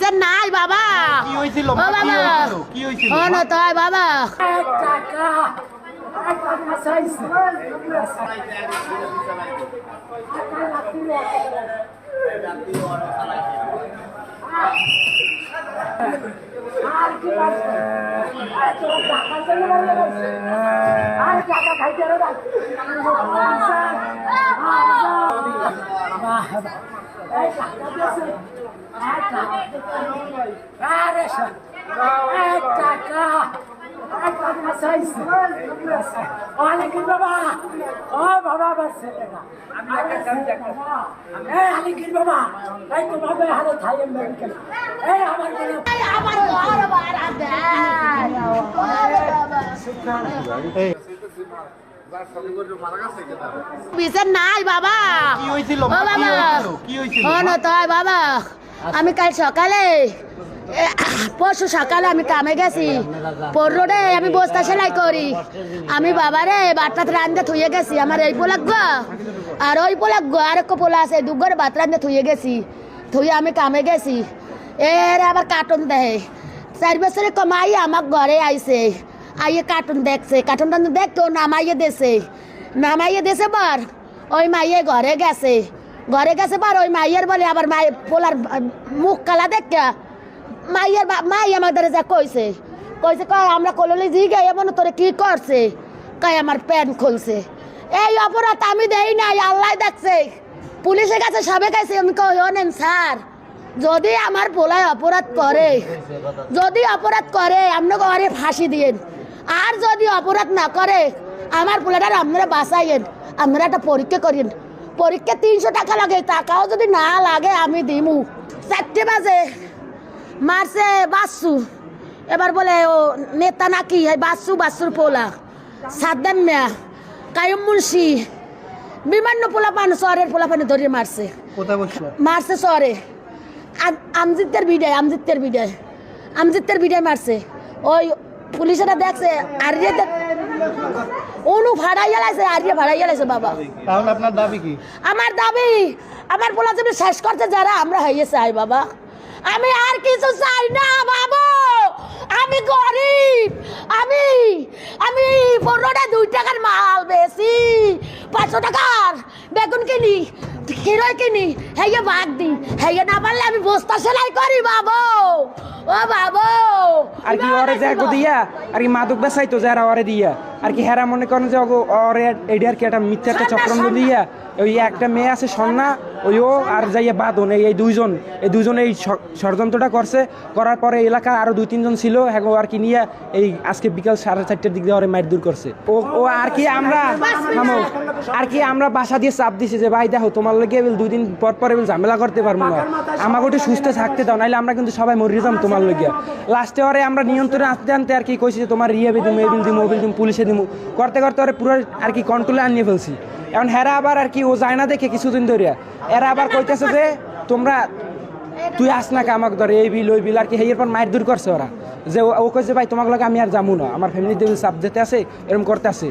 বিচার নাই বাবা। কি হয়েছিল ও বাবা। কি হয়েছিল ও? না তাই বাবা। অনেকের বাবা ও বাবা আমার ছেলেরা এই আলিকির বাবা এই তো বাবা হারে থাইয়েন মেডিকেল এই আমার বলে আমার ঘর ভাড়া দেয় ওরে বাবা। বিচার নাই বাবা কি হয়েছিল ও মা? কি বাবা। হয়েছিল? কি হয়েছিল ও মা? না তাই বাবা। আমি কাল সকালে পরশু সকালে আমি কামে গেছি। পরশু রে আমি বস্তা সেলাই করি। আমি বাবা বাবারে বাট্টাত রান্ধে থুয়ে গেছি। আমার এই পোলাক গো আর ওই পোলাক গো আর এক পোলা আছে দুগরে ভাত রান্ধে থুয়ে গেছি। থুয়ে আমি কামে গেছি। এর আবার কার্টুন দেয় চার বছরে কমাই আমার ঘরে আইছে। আইয়ে কার্টুন দেখছে। কার্টুনটা দেখতো, নামাইয়ে দেছে নামাইয়ে দেছে বার, ওই মাইয়ে ঘরে গেছে। ঘরে গেছে বার, ওই মাইয়ের বলে আবার মাই, পোলার মুখ কালা দেখা মাইয়ের মাই আমাদের যা কইছে। কইছে, কয়, আমরা কললি জি গে এমন, তোরে কি করছে? কয়, আমার প্যান্ট খুলছে। এই অপরাধ আমি দেই নাই, আল্লাহ দেখছে। পুলিশের কাছে সবে কাছে আমি কই নেন স্যার, যদি আমার পোলায় অপরাধ করে, যদি অপরাধ করে আপনি ঘরে ফাঁসি দিয়েন। আর যদি অপরাধ না করে আমার পোলাটার আপনারা বাঁচাইয়েন আপনারা একটা পরীক্ষা করেন পরীক্ষা তিনশো টাকা লাগে টাকাও যদি না লাগে আমি দিমু। চারটে বাজে মারছে বাসু। এবার বলে ও নেতা নাকি? বাসু বাসুর পোলা। সাদ্দাম মিয়া কায়ুম মুন্সি। বিমান্য পোলা পান শহরের পোলা পানি ধরিয়ে মারছে মারছে শহরে আম- আমজিতের বিডায় আমজিতের বিডায় আমজিতের বিডায় মারছে। ওই পুলিশেরা দেখছে আর অনু ভাড়াইয়া লাইছে আর ইয়ে ভাড়াইয়া লাইছে বাবা। তাহলে আপনার দাবি কি? আমার দাবি আমার পোলা তুমি শেষ করতে যারা আমরা হইয়ে চাই বাবা। আমি আর কিছু চাই না বাবু। আমি গরিব আমি আমি পনেরোটা দুই টাকার মাল বেশি পাঁচশো টাকার বেগুন কিনি। হিরোই কিনি হেয়ে বাগ দি। হেয়ে না পারলে আমি বস্তা সেলাই করি বাবু। ও বাবু। আর কি ওরে যে দিয়া আর কি মাদক বেসাইতো যারা ওরে দিয়া। আর কি হেরা মনে করেন যে ওরে এইটা আর কি একটা মিথ্যা একটা চক্রান্ত দিয়া ওই একটা মেয়ে আছে সন্না ওই ও আর যাইয়া বাদন এই এই দুইজন এই দুইজন এই ষড়যন্ত্রটা করছে করার পরে এলাকা আরও দুই তিনজন ছিল হ্যাঁ আর কি নিয়ে এই আজকে বিকাল সাড়ে চারটার দিক দিয়ে ওরে মাইর দূর করছে। ও ও আর কি আমরা আর কি আমরা বাসা দিয়ে চাপ দিছি যে ভাই দেখো তোমার লগে দুই দিন পর পর ঝামেলা করতে পারব না। আমাকে একটু সুস্থ থাকতে দাও নাইলে আমরা কিন্তু সবাই মরে যাম তোমার লগে। লাস্টে ওরে আমরা নিয়ন্ত্রণে আনতে আনতে আর কি কইছি যে তোমার রিয়াবে দিমু এবিল দিমু দিমু পুলিশে দিমু করতে করতে ওরে পুরো আর কি কন্ট্রোলে আনিয়ে ফেলছি। এখন হেরা আবার আর কি ও যায় না দেখে কিছুদিন ধরিয়া এরা আবার কইতেছে যে তোমরা তুই আস না আমাকে ধরে এই বিল, ওই বিল আর কি হেয়ের পর মায়ের দূর করছে ওরা যে ও কইছে ভাই, তোমাকে লাগে আমি আর যাব না। আমার ফ্যামিলিতে চাপ যেতে আছে এরকম করতে আছে।